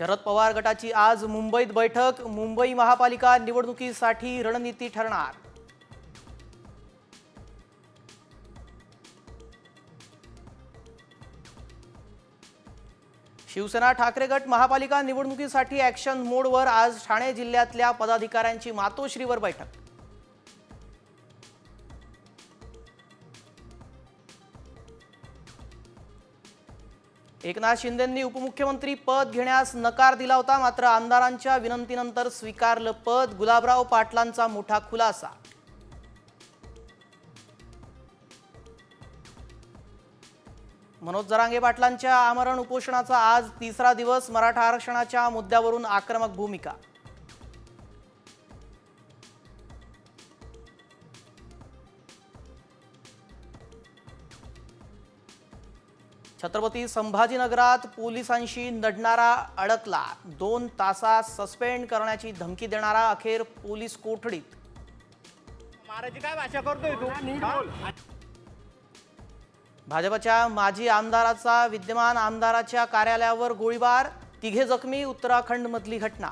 शरद पवार गटाची आज मुंबईत बैठक. मुंबई महापालिका निवडणुकीसाठी रणनीती ठरणार. शिवसेना ठाकरे गट महापालिका निवडणुकीसाठी ॲक्शन मोडवर आज ठाणे जिल्ह्यातल्या पदाधिकाऱ्यांची मातोश्रीवर बैठक. एकनाथ शिंदेंनी उपमुख्यमंत्री पद घेण्यास नकार दिला होता मात्र आमदारांच्या विनंतीनंतर स्वीकारलं पद गुलाबराव पाटलांचा मोठा खुलासा. मनोज जरांगे पाटलांच्या आमरण उपोषणाचा आज तिसरा दिवस मराठा आरक्षणाच्या मुद्द्यावरून आक्रमक भूमिका. छत्रपती संभाजीनगरात पोलिसांशी लढणारा अडकला. दोन तासात सस्पेंड करण्याची धमकी देणारा अखेर पोलीस कोठडीत? महाराजी काय भाषा करतोय तू? भाजपच्या माजी आमदाराचा विद्यमान आमदाराच्या कार्यालयावर गोळीबार. तिघे जखमी उत्तराखंडमधली घटना.